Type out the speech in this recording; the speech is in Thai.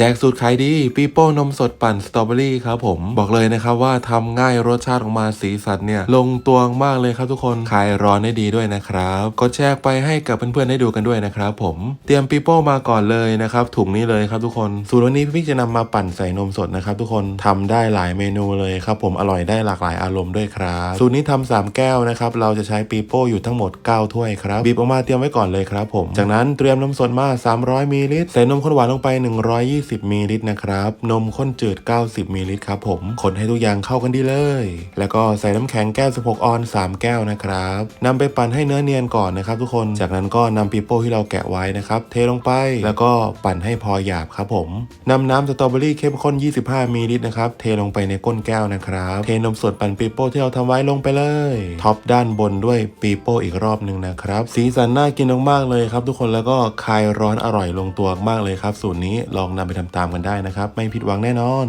แจกสูตรขายดีปีโป้นมสดปั่นสตรอเบอรี่ครับผมบอกเลยนะครับว่าทำง่ายรสชาติออกมาสีสันเนี่ย ลงตัวมากเลยครับทุกคนคลายร้อนได้ดีด้วยนะครับกดแชร์ไปให้กับเพื่อนๆได้ดูกันด้วยนะครับผมเตรียมปีโป้มาก่อนเลยนะครับถุงนี้เลยครับทุกคนสูตรวันนี้พี่จะนำมาปั่นใส่นมสดนะครับทุกคนทำได้หลายเมนูเลยครับผมอร่อยได้หลากหลายอารมณ์ด้วยครับสูตรนี้ทำสามแก้วนะครับเราจะใช้ปีโป้อยู่ทั้งหมด 9 ถ้วยครับบีบออกมาเตรียมไว้ก่อนเลยครับผมจากนั้นเตรียมนมสดมา 300มิลลิลิตรใส่นมข้นหวานลงไป 120มิลลิลิตรนะครับ นมข้นจืด 90มิลลิลิตรครับผม คนให้ทุกอย่างเข้ากันดีเลย แล้วก็ใส่น้ำแข็งแก้ว 16 ออน 3 แก้วนะครับนำไปปั่นให้เนื้อเนียนก่อนนะครับทุกคน จากนั้นก็นำปีโป้ที่เราแกะไว้นะครับ เทลงไป แล้วก็ปั่นให้พอหยาบครับผมนำน้ำสตรอเบอรี่เข้มข้น 25มิลลิลิตรนะครับ เทลงไปในก้นแก้วนะครับ เทนมสดปั่นปีโป้ที่เราทำไว้ลงไปเลย ท็อปด้านบนด้วยปีโป้อีกรอบหนึ่งนะครับ สีสันน่ากินมากๆเลยครับ ทุกคน แล้วก็คลายร้อนอร่อยลงตัวมากเลยครับ สูตรนี้ลองนำไปทำตามกันได้นะครับ ไม่ผิดหวังแน่นอน